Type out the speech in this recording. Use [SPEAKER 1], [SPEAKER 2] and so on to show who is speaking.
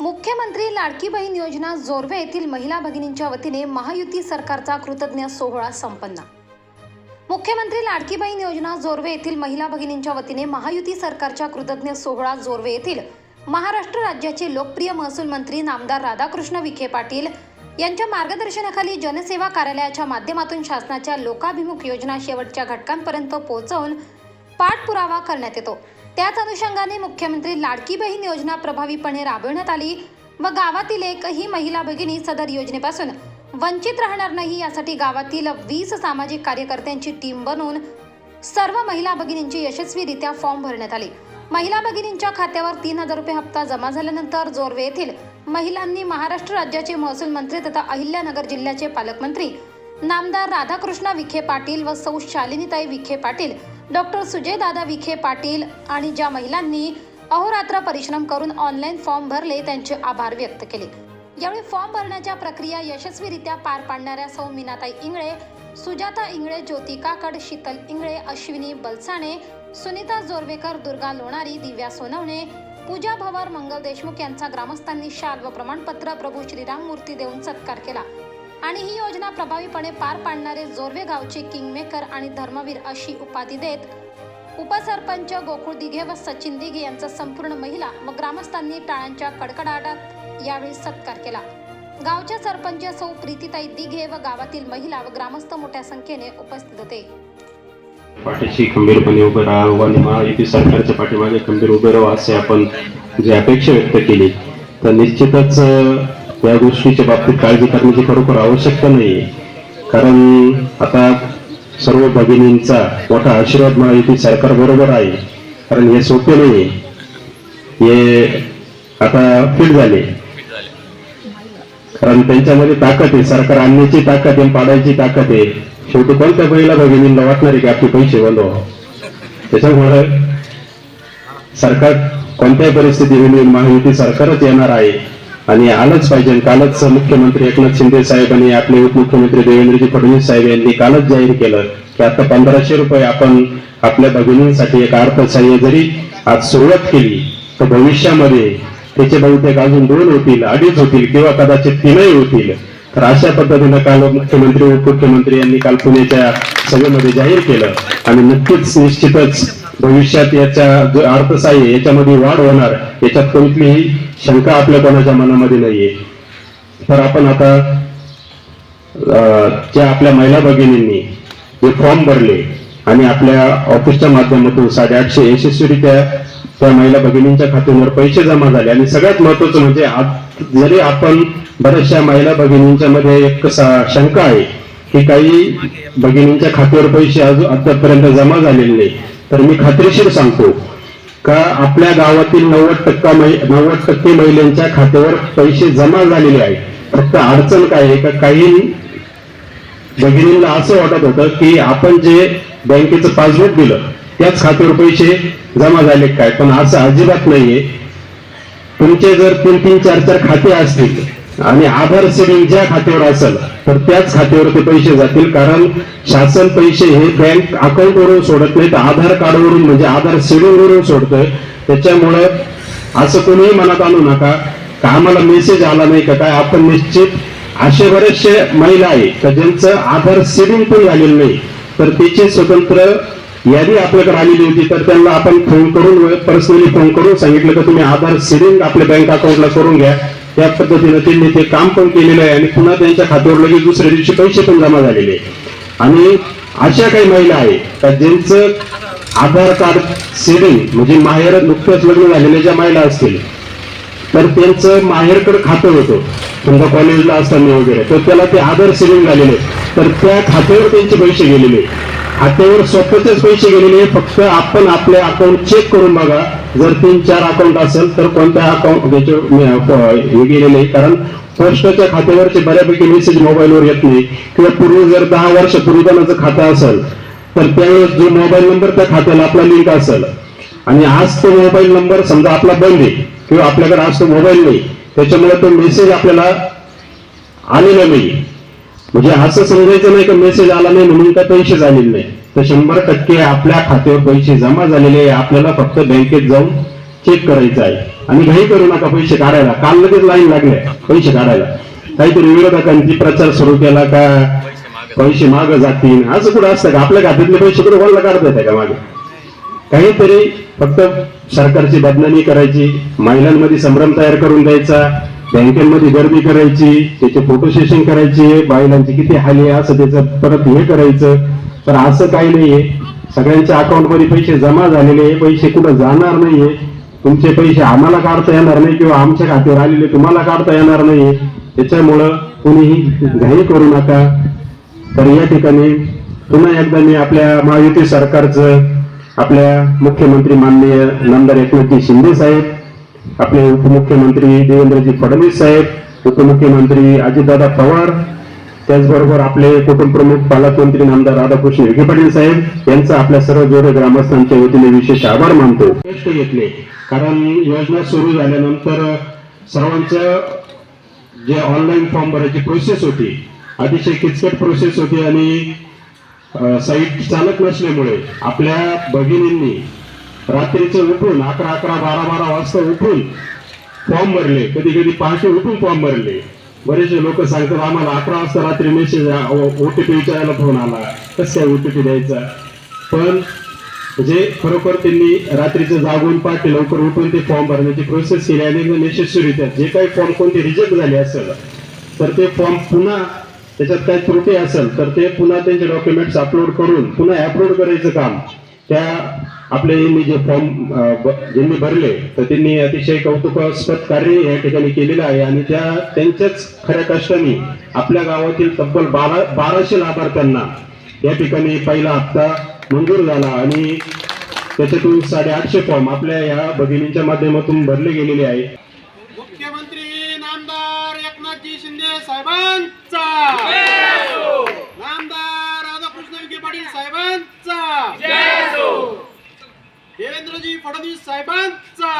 [SPEAKER 1] मुख्यमंत्री लाडकी बहीण योजना जोरवे येथील महिला भगिनींच्या वतीने महायुती सरकारचा कृतज्ञ सोहळा संपन्न. मुख्यमंत्री लाडकी बहीण योजना जोरवे येथील महिला भगिनींच्या वतीने महायुती सरकारच्या कृतज्ञ सोहळा जोरवे येथील महाराष्ट्र राज्याचे लोकप्रिय महसूल मंत्री नामदार राधाकृष्ण विखे पाटील यांच्या मार्गदर्शनाखाली जनसेवा कार्यालयाच्या माध्यमातून शासनाच्या लोकाभिमुख योजना शेवटच्या घटकांपर्यंत पोहोचवून पाठपुरावा करण्यात येतो. त्याच अनुषंगाने मुख्यमंत्री लाडकी बहीण योजना प्रभावीपणे राबविण्यात आली. व गावातील एकही महिला भगिनी सदर योजनेपासून वंचित राहणार नाही यासाठी गावातील वीस सामाजिक कार्यकर्त्यांची टीम बनवून सर्व महिला भगिनींची यशस्वीरित्या फॉर्म भरण्यात आले. महिला भगिनींच्या खात्यावर तीन हजार रुपये हप्ता जमा झाल्यानंतर जोरवे येथील महिलांनी महाराष्ट्र राज्याचे महसूल मंत्री तथा अहिल्यानगर जिल्ह्याचे पालकमंत्री नामदार राधाकृष्ण विखे पाटील व सौ शालिनीताई विखे पाटील डॉक्टर सुजयदादा विखे पाटील आणि ज्या महिलांनी अहोरात्र परिश्रम करून ऑनलाईन फॉर्म भरले त्यांचे आभार व्यक्त केले. यावेळी फॉर्म भरण्याच्या प्रक्रिया यशस्वीरित्या पार पाडणाऱ्या सौ मीनाताई इंगळे सुजाता इंगळे ज्योती काकड शीतल इंगळे अश्विनी बलसाणे सुनीता जोरवेकर दुर्गा लोणारी दिव्या सोनवणे पूजा भवर मंगल देशमुख यांचा ग्रामस्थांनी शाल व प्रमाणपत्र प्रभू श्रीराम मूर्ती देऊन सत्कार केला. आणि ही योजना प्रभावीपणे पार पाडणारे जोरवे गावचे किंगमेकर आणि धर्मवीर अशी उपाधी देत. उपसरपंच गोकुळ दिघे व सचिन दिघे यांचा संपूर्ण महिला व ग्रामस्थांनी टाळ्यांच्या कडकडाटात यावेळी सत्कार केला. गावच्या सरपंच सौ प्रीतीताई दिघे व गावातील महिला व ग्रामस्थ मोठ्या संख्येने उपस्थित होते.
[SPEAKER 2] पाठीशी खंबीरपणे उभे राहावं आणि महायुती सरकारच्या पाठीमागे खंबीर उभे राहावं असे आपण जी अपेक्षा व्यक्त केली तर निश्चितच या गोष्टीच्या बाबतीत काळजी करण्याची खरोखर आवश्यकता नाही कारण आता सर्व भगिनींचा मोठा आशीर्वाद महायुती सरकार बरोबर आहे. कारण हे सोपे नाही हे आता फिट झाले. कारण त्यांच्यामध्ये ताकद आहे. सरकार आणण्याची ताकद आहे पाडायची ताकद आहे. शेवटी कोणत्या पहिला भगिनींना वाटणार आहे की आपले पैसे बंद त्याच्यामुळे सरकार कोणत्याही परिस्थितीमध्ये महायुती सरकारच येणार आहे. आणि आलंच पाहिजे. कालच मुख्यमंत्री एकनाथ शिंदे साहेबांनी आपले उपमुख्यमंत्री देवेंद्रजी फडणवीस साहेब यांनी कालच जाहीर केलं की आता पंधराशे रुपये आपण आपल्या भगिनींसाठी एक अर्थसहाय्य जरी आज सुरुवात केली तर भविष्यामध्ये त्याचे बहुतेक अजून दोन होतील अडीच होतील किंवा कदाचित तीनही होतील. तर अशा पद्धतीनं काल मुख्यमंत्री उपमुख्यमंत्री यांनी काल पुण्याच्या सभेमध्ये जाहीर केलं. आणि नक्कीच निश्चितच भविष्यात याचा जो अर्थसहाय्य याच्यामध्ये वाढ होणार. याच्यात कोणतीही शंका आपल्या कोणाच्या मनामध्ये नाहीये. तर आपण आता ज्या आपल्या महिला भगिनींनी जे फॉर्म भरले आणि आपल्या ऑफिसच्या माध्यमातून साडेआठशे यशस्वीरित्या त्या महिला भगिनींच्या खात्यावर पैसे जमा झाले. आणि सगळ्यात महत्वाचं म्हणजे आज जरी आपण बऱ्याचशा महिला भगिनींच्या मध्ये एक सा- शंका आहे की काही भगिनींच्या खात्यावर पैसे अजून आतापर्यंत जमा झालेले नाही. तर मी खात्रीशीर सांगतो का आपल्या गावातील नव्वद टक्का नव्वद टक्के महिलांच्या खात्यावर पैसे जमा झालेले आहेत. फक्त अडचण काय आहे का? काही भगिनींना असं वाटत होतं की आपण जे बँकेचं पासबुक दिलं त्याच खात्यावर पैसे जमा झाले काय? पण असं अजिबात नाहीये. तुमचे जर तीन तीन चार चार खाते असतील आणि आधार सेविंग ज्या खात्यावर असेल तर त्याच खात्यावर ते पैसे जातील. कारण शासन पैसे हे बँक अकाउंटवरून सोडत नाही तर आधार कार्डवरून म्हणजे आधार सेविंग वरून सोडतोय. त्याच्यामुळे असं कोणीही मनात आणू नका. का आम्हाला मेसेज आला नाही का काय? आपण निश्चित असे बरेचसे महिला आहेत का ज्यांचं आधार सेविंग पण झालेलं नाही तर त्याचे स्वतंत्र यादी आपल्याकडे आलेली होती. तर त्यांना आपण फोन करून पर्सनली फोन करून सांगितलं का तुम्ही आधार सेविंग आपल्या बँक अकाउंटला करून घ्या. त्या पद्धतीनं त्यांनी ते काम पण केलेलं आहे आणि पुन्हा त्यांच्या खात्यावर लगेच दुसऱ्या दिवशी पैसे पण जमा झालेले आणि अशा काही महिला आहेत का ज्यांचं आधार कार्ड सेविंग म्हणजे माहेर नुकतंच लग्न झालेल्या ज्या महिला असतील तर त्यांचं माहेरकडे खातं होतं. समजा कॉलेजला असताना वगैरे. तर त्याला ते आधार सेविंग झालेले तर त्या खात्यावर त्यांचे पैसे गेलेले खात्यावर स्वतःचेच पैसे गेलेले फक्त आपण आपले अकाउंट चेक करून बघा. जर तीन चार अकाउंट असेल तर कोणत्या अकाउंट हे गेलेले कारण पोस्टच्या खात्यावरचे बऱ्यापैकी मेसेज मोबाईलवर येत नाही. किंवा पूर्वी जर दहा वर्ष कोणाचं खातं असेल तर त्यावेळेस जो मोबाईल नंबर त्या खात्याला आपला लिंक असेल. आणि आज तो मोबाईल नंबर समजा आपला बंद आहे किंवा आपल्याकडे आज तो मोबाईल नाही त्याच्यामुळे तो मेसेज आपल्याला आलेला नाही म्हणजे असं समजायचं नाही का मेसेज आला नाही म्हणून का पैसे झालेले नाही. तर शंभर टक्के आपल्या खात्यावर पैसे जमा झालेले आपल्याला फक्त बँकेत जाऊन चेक करायचं आहे. आणि घाई करू नका पैसे काढायला. काल लगेच लाईन लागले पैसे काढायला. काहीतरी विरोधकांनी प्रचार सुरू केला का? पैसे माग जातील. असं कुठं असतं का? आपल्या खात्यातले पैसे कुठे कोणाला काढता येते का मागे? काहीतरी फक्त सरकारची बदनामी करायची महिलांमध्ये संभ्रम तयार करून द्यायचा बँकेमध्ये गर्दी करायची त्याचे फोटो सेशन करायचे महिलांची किती हाली आहे असं त्याचं परत हे करायचं. तर असं काही नाहीये. सगळ्यांच्या अकाउंटमध्ये पैसे जमा झालेले आहे, पैसे कुठं जाणार नाहीये. तुमचे पैसे आम्हाला काढता येणार नाही किंवा आमच्या खात्यावर आलेले तुम्हाला काढता येणार नाहीये. त्याच्यामुळं कुणीही घाई करू नका. तर या ठिकाणी पुन्हा एकदा मी आपल्या महायुती सरकारचं आपल्या मुख्यमंत्री माननीय नंदर एकनाथजी शिंदे साहेब आपले उपमुख्यमंत्री देवेंद्रजी फडणवीस साहेब उपमुख्यमंत्री अजितदादा पवार त्याचबरोबर आपले कुटुंबप्रमुख पालकमंत्री नामदार राधाकृष्ण विखे पाटील साहेब यांचा आपल्या सर्व जोडे ग्रामस्थांच्या वतीने विशेष आभार मानतो. घेतले. कारण योजना सुरू झाल्यानंतर सर्वांचं जे ऑनलाईन फॉर्म भरायची प्रोसेस होती अतिशय किचकट प्रोसेस होती आणि साईट चालत नसल्यामुळे आपल्या भगिनींनी रात्रीचं उठून अकरा अकरा बारा बारा वाजता उठून फॉर्म भरले. कधी कधी पहाटे उठून फॉर्म भरले. बरेचसे लोक सांगतात आम्हाला अकरा वाजता रात्री मेसेज ओटीपी विचारायला फोन आला. कसं काय ओटीपी द्यायचा? पण म्हणजे खरोखर त्यांनी रात्रीचं जागून पाठी लवकर उठून ते फॉर्म भरण्याची प्रोसेस केली आणि यशस्वीरित्या जे काही फॉर्म कोणते रिजेक्ट झाले असेल तर ते फॉर्म पुन्हा त्याच्यात काही त्रुटी असेल तर ते पुन्हा त्यांचे डॉक्युमेंट्स अपलोड करून पुन्हा अपलोड करायचं काम त्या आपल्या यांनी जे फॉर्म ज्यांनी भरले तर त्यांनी अतिशय कौतुकास्पद कार्य या ठिकाणी केलेलं आहे. आणि त्या त्यांच्याच खऱ्या कष्टाने आपल्या गावातील तब्बल बारा बाराशे लाभार्थ्यांना या ठिकाणी पहिला हप्ता मंजूर झाला. आणि त्याच्यातून साडेआठशे फॉर्म आपल्या या भगिनींच्या माध्यमातून भरले गेलेले आहे.
[SPEAKER 3] मुख्यमंत्री नामदार एकनाथजी शिंदे साहेबांचा! नामदार राधाकृष्ण विखे पाटील साहेबांचा! देवेंद्रजी फडणवीस साहेबांचा.